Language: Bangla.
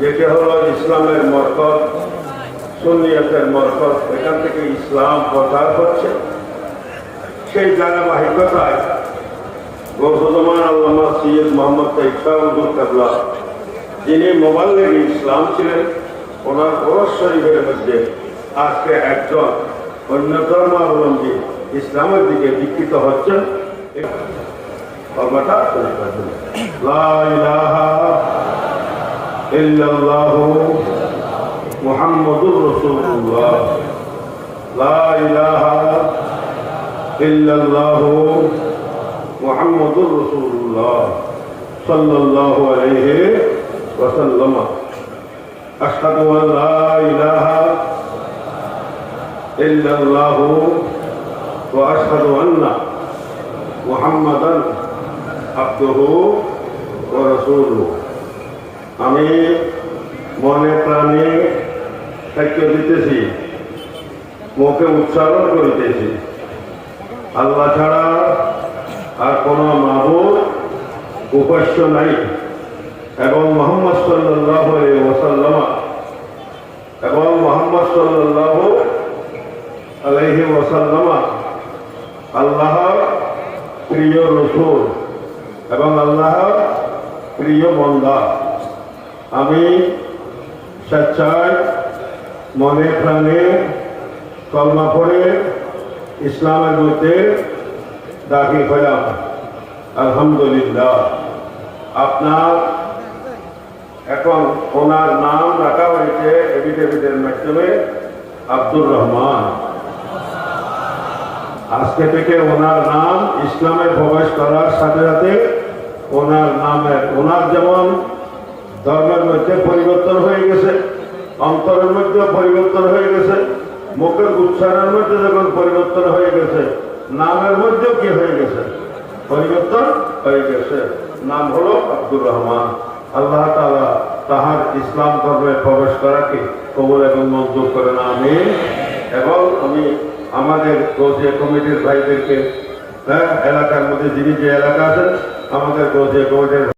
যেটি হলো ইসলামের মরকত, সুন্নিয়তের মরকত। এখান থেকে ইসলাম প্রচার হচ্ছে। সেই ধারাবাহিকতায় গৌসুজমান আল্লামা সৈয়দ মোহাম্মদ ইকবাল কাবলা, যিনি মোবাল্লিগ ইসলাম ছিলেন, ওনার ওরস শরীফের মধ্যে আজকে একজন অন্য ধর্মাবলম্বী ইসলামের দিকে দীক্ষিত হচ্ছেন। কর্মটা إلا الله محمد رسول الله. لا إله إلا الله محمد رسول الله صلى الله عليه وسلم. أشهد أن لا إله إلا الله وأشهد أن محمدا عبده ورسوله. আমি মনে প্রাণে সাক্ষ্য দিতেছি, মুখে উচ্চারণ করিতেছি। আল্লাহ ছাড়া আর কোনো মাহবুব উপাস্য নাই। এবং মোহাম্মদ সাল্লাহ ওসাল্লামা এবং মোহাম্মদ সাল্লাহ আলহি ওসাল্লামা আল্লাহর প্রিয় রসুল এবং আল্লাহর প্রিয় বন্দা। আমি স্বেচ্ছায় মনে প্রাণে কলমা পড়ে ইসলামের মধ্যে দাখিল হলাম। আলহামদুলিল্লাহ। আপনার এখন ওনার নাম রাখা হয়েছে এভিডেভিডের মাধ্যমে আব্দুর রহমান। আজকে থেকে ওনার নাম ইসলামে প্রবেশ করার সাথে সাথে ওনার নামের, ওনার যেমন ধর্মের মধ্যে পরিবর্তন হয়ে গেছে, অন্তরের মধ্যে পরিবর্তন হয়ে গেছে, মুখের উচ্চারণের মধ্যে যখন পরিবর্তন হয়ে গেছে, নামের মধ্যেও কি হয়ে গেছে? পরিবর্তন হয়ে গেছে। নাম হলো আব্দুর রহমান। আল্লাহ তাআলা তাহার ইসলাম ধর্মে প্রবেশ করাকে কবল এবং মঞ্জুর করেন আমি এবং আমি আমাদের গৌসিয়া কমিটির ভাইদেরকে হ্যাঁ এলাকার মধ্যে যিনি যে এলাকা আছেন, আমাদের গৌসিয়া কমিটির